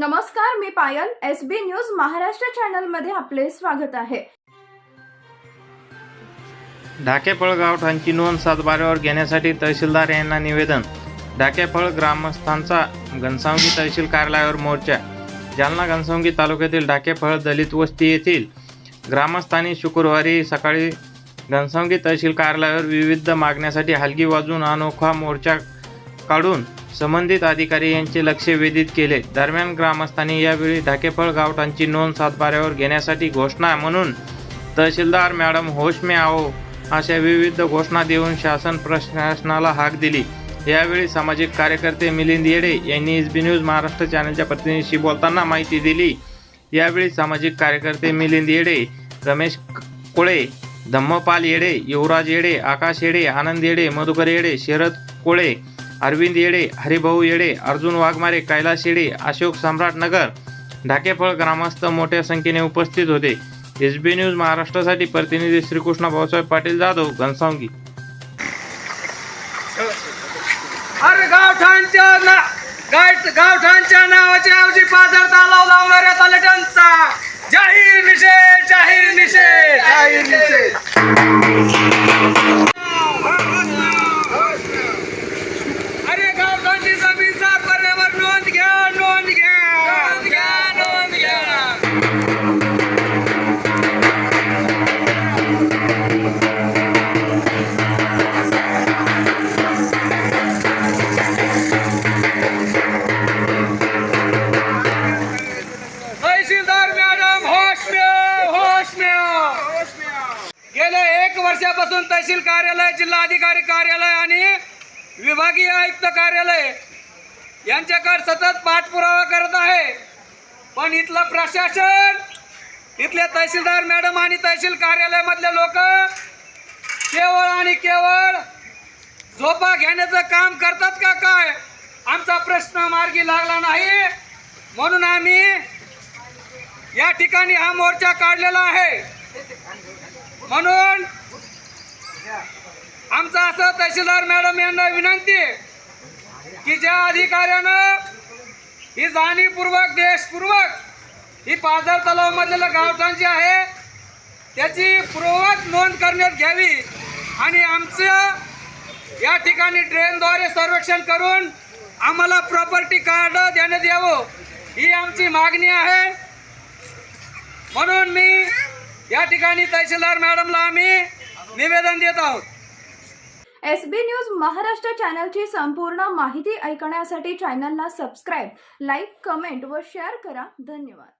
नमस्कार मी Payal S B news Maharashtra चॅनलमध्ये आपले स्वागत आहे. ढाकेफळ गावठांची नोंद सातबाऱ्यावर घेण्यासाठी तहसीलदार यांना निवेदन. ढाकेफळ ग्रामस्थांचा घनसावंगी तहसील कार्यालयावर मोर्चा. जालना घनसावंगी तालुक्यातील ढाकेफळ दलित वस्ती येथील ग्रामस्थांनी शुक्रवारी सकाळी घनसावंगी तहसील कार्यालयावर विविध मागण्यासाठी हलगी वाजून अनोखा मोर्चा काढून संबंधित अधिकारी यांचे लक्ष वेधित केले. दरम्यान ग्रामस्थांनी यावेळी ढाकेफळ गावठांची नोंद सातबाऱ्यावर घेण्यासाठी घोषणा म्हणून तहसीलदार मॅडम होश मे आओ अशा विविध घोषणा देऊन शासन प्रशासनाला हाक दिली. यावेळी सामाजिक कार्यकर्ते मिलिंद येडे यांनी एस बी न्यूज महाराष्ट्र चॅनलच्या प्रतिनिधीशी बोलताना माहिती दिली. यावेळी सामाजिक कार्यकर्ते मिलिंद येडे रमेश कोळे धम्मपाल येडे युवराज येडे आकाश येडे आनंद येडे मधुकर येडे शरद कोळे अरविंद येडे हरिभाऊ येडे अर्जुन वाघमारे कैलास येडे अशोक सम्राट नगर ढाकेफळ ग्रामस्थ मोठ्या संख्येने उपस्थित होते. एस बी न्यूज महाराष्ट्रासाठी प्रतिनिधी श्रीकृष्ण भाऊसाहेब पाटील जाधव घनसावंगी. अरे गावठाणच्या ना गाय- गावठाणच्या नावाची आवजी पादर तलाव लावणाऱ्या तलाट्यांचा. जाहीर निषेध जाहीर निषेध. जाहीर निषेध. वर्षापासून तहसील कार्यालय जिल्हाधिकारी कार्यालय आणि विभागीय आयुक्त कार्यालय यांच्याकडे सतत पाठपुरावा करत आहे. पण इथलं प्रशासन इथले तहसीलदार मॅडम आणि तहसील कार्यालयामधले लोक केवळ आणि केवळ झोपा घेण्याचं काम करतात का काय? आमचा प्रश्न मार्गी लागला नाही. म्हणून आम्ही या ठिकाणी हा मोर्चा काढलेला आहे. म्हणून आमचं असं तहसीलदार मॅडम यांना विनंती की ज्या अधिकाऱ्यानं ही जाणीवपूर्वक देशपूर्वक ही पाझर तलाव मधलेलं गावठाण जे आहे त्याची पूर्वक नोंद करण्यात घ्यावी आणि आमचं या ठिकाणी ट्रेनद्वारे सर्वेक्षण करून आम्हाला प्रॉपर्टी कार्ड देण्यात यावं ही आमची मागणी आहे. म्हणून मी या ठिकाणी तहसीलदार मॅडमला आम्ही निवेदन देत आहोत. एस बी न्यूज महाराष्ट्र चॅनलची संपूर्ण माहिती ऐकण्यासाठी चॅनलला सबस्क्राईब लाईक कमेंट व शेअर करा. धन्यवाद.